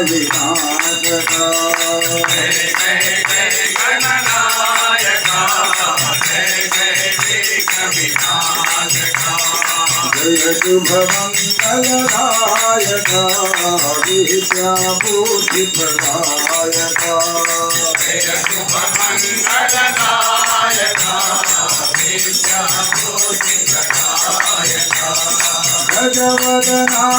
వినాశక జయ జయ జయ గణనాయక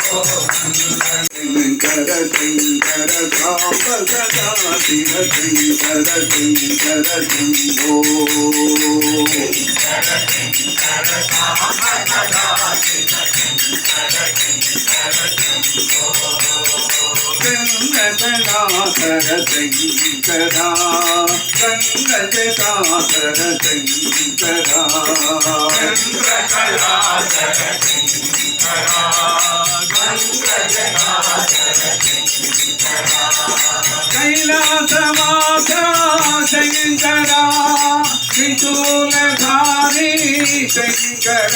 शङ्कर काप सदा शिव కైలాసమాసా శంకరా శివ శంభో నందన శంకర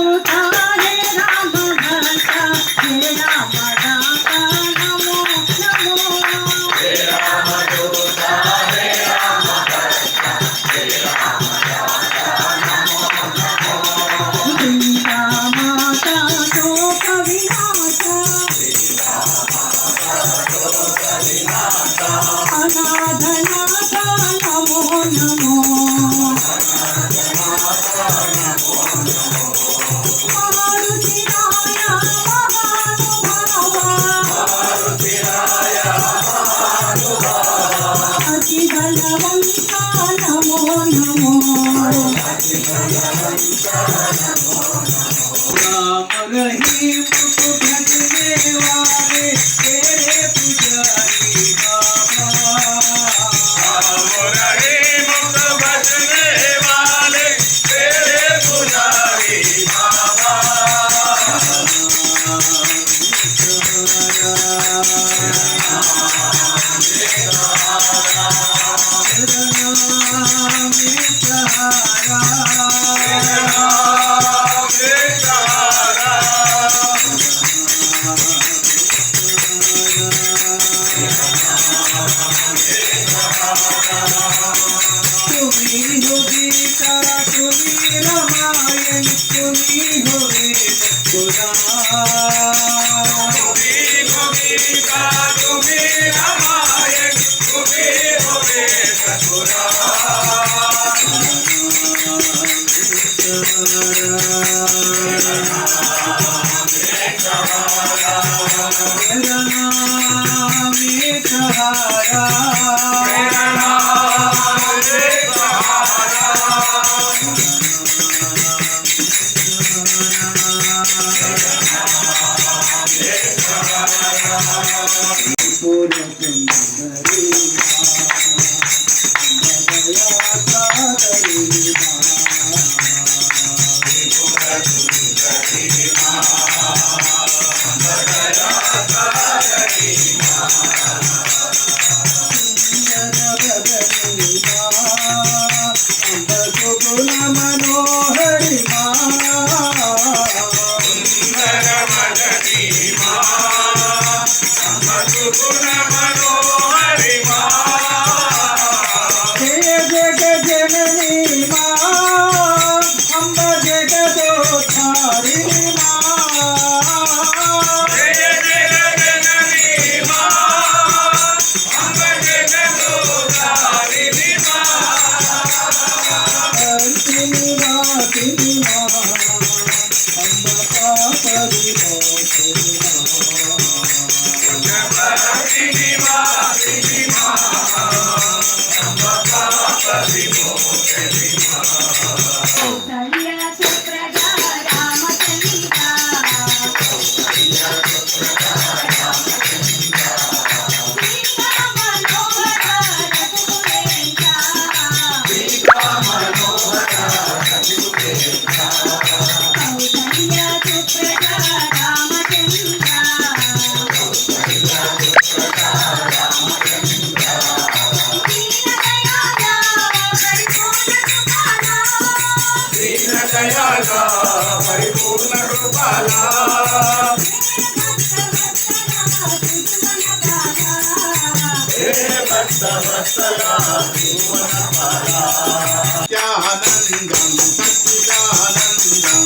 నందం సచ్చిదానందం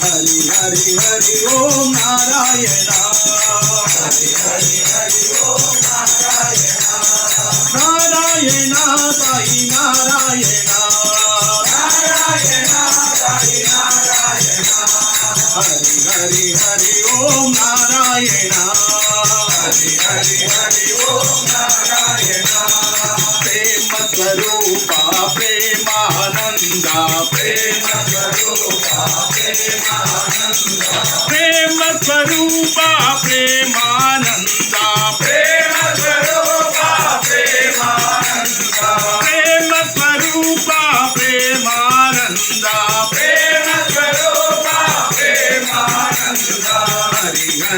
హరి హరి హరి ఓం నారాయణ హరి హరి హరి నారాయణ నారాయణ సాయి నారాయణ हरि हरि ओम नारायण हरि हरि हरि ओम नारायण प्रेम स्वरूपा प्रेमानन्दा प्रेम स्वरूपा प्रेमानंद प्रेम स्वरूपा प्रेमानन्दा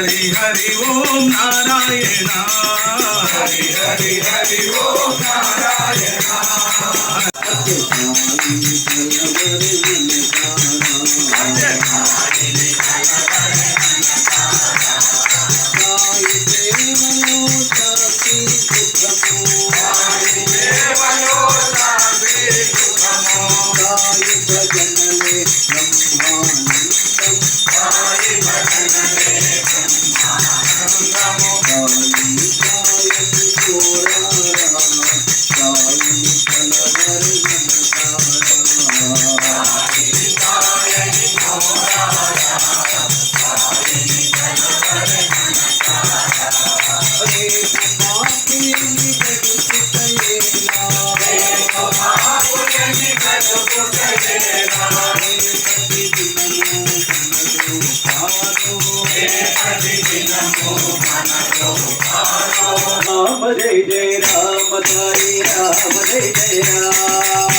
हरि हरि हरि ओम नारायण हरि हरि हरि ओम नारायण देवलो రామ జయ జయ రామ తాయి రామ జయ జయ రామ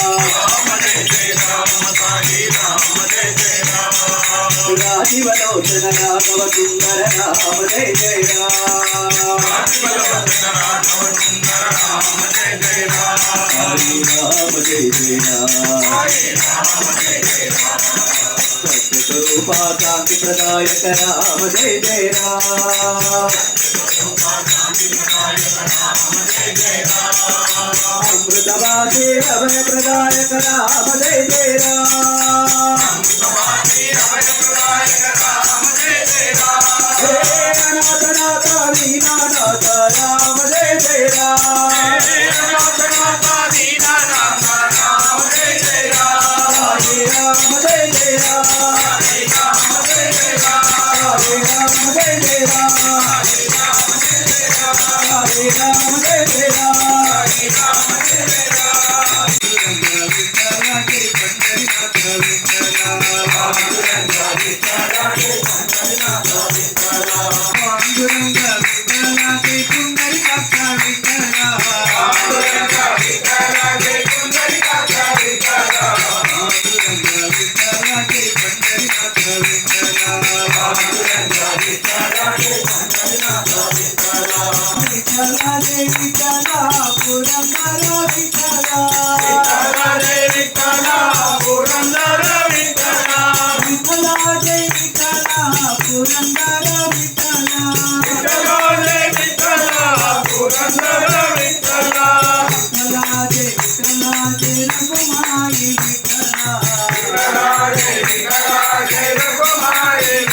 రాజీవలోచన రాఘవ సుందర రామ జయ జయ రామ జయ జయ రామ శాంతి ప్రదాయక రామ జయ జయ అమృతవాసే రమణ ప్రదాయక రామ జయ జయ రామ.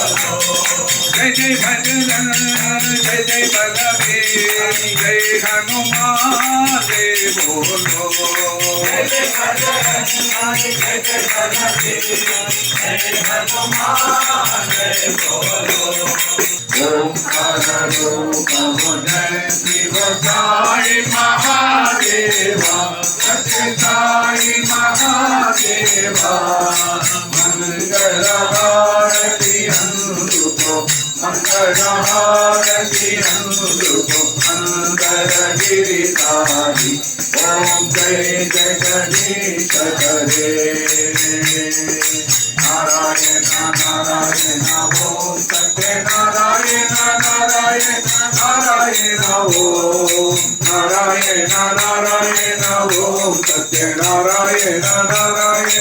जय जय भजन जय जय बलवीर जय हनुमान जय बोलो जय जय भजन जय जय बलवीर जय महादेव మంగళ హారతి అందుకో మంగళ గిరి సాయి ఓం జయ జగదీశ హరే నారాయణ నారాయణ ఓం సత్య నారాయణ నారాయణ నారాయణ ఓం నారాయణ నారాయణ ఓం సత్య నారాయణ నారాయణ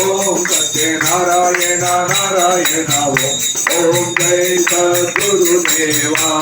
ఓం సత్య Okay, wow.